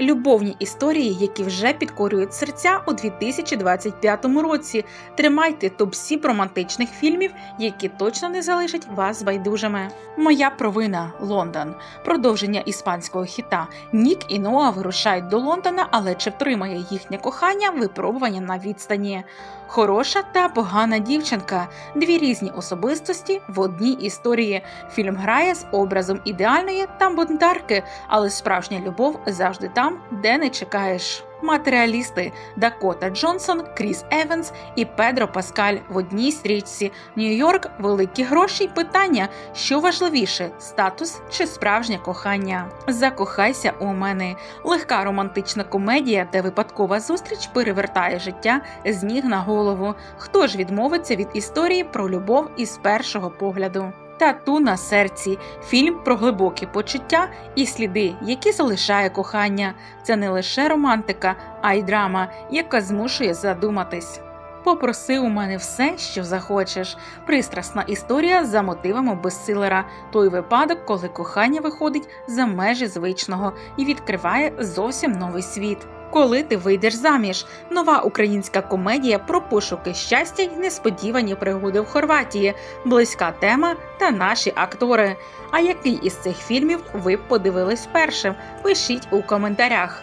Любовні історії, які вже підкорюють серця у 2025 році. Тримайте топ-сіп романтичних фільмів, які точно не залишать вас байдужими. Моя провина Лондон. Продовження іспанського хіта. Нік і Ноа вирушають до Лондона, але чи втримає їхнє кохання випробування на відстані? Хороша та погана дівчинка. Дві різні особистості в одній історії. Фільм грає з образом ідеальної та бунтарки, але справжня любов завжди там, де не чекаєш. Матеріалісти Дакота Джонсон, Кріс Еванс і Педро Паскаль в одній стрічці. Нью-Йорк, великі гроші й питання, що важливіше статус чи справжнє кохання. Закохайся у мене. Легка романтична комедія, де випадкова зустріч перевертає життя з ніг на голову. Хто ж відмовиться від історії про любов із першого погляду? Тату на серці фільм про глибокі почуття і сліди, які залишає кохання. Це не лише романтика, а й драма, яка змушує задуматись. Попроси у мене все, що захочеш. Пристрасна історія за мотивами бестселера. Той випадок, коли кохання виходить за межі звичного і відкриває зовсім новий світ. Коли ти вийдеш заміж, нова українська комедія про пошуки щастя й несподівані пригоди в Хорватії, близька тема та наші актори. А який із цих фільмів ви подивились першим? Пишіть у коментарях.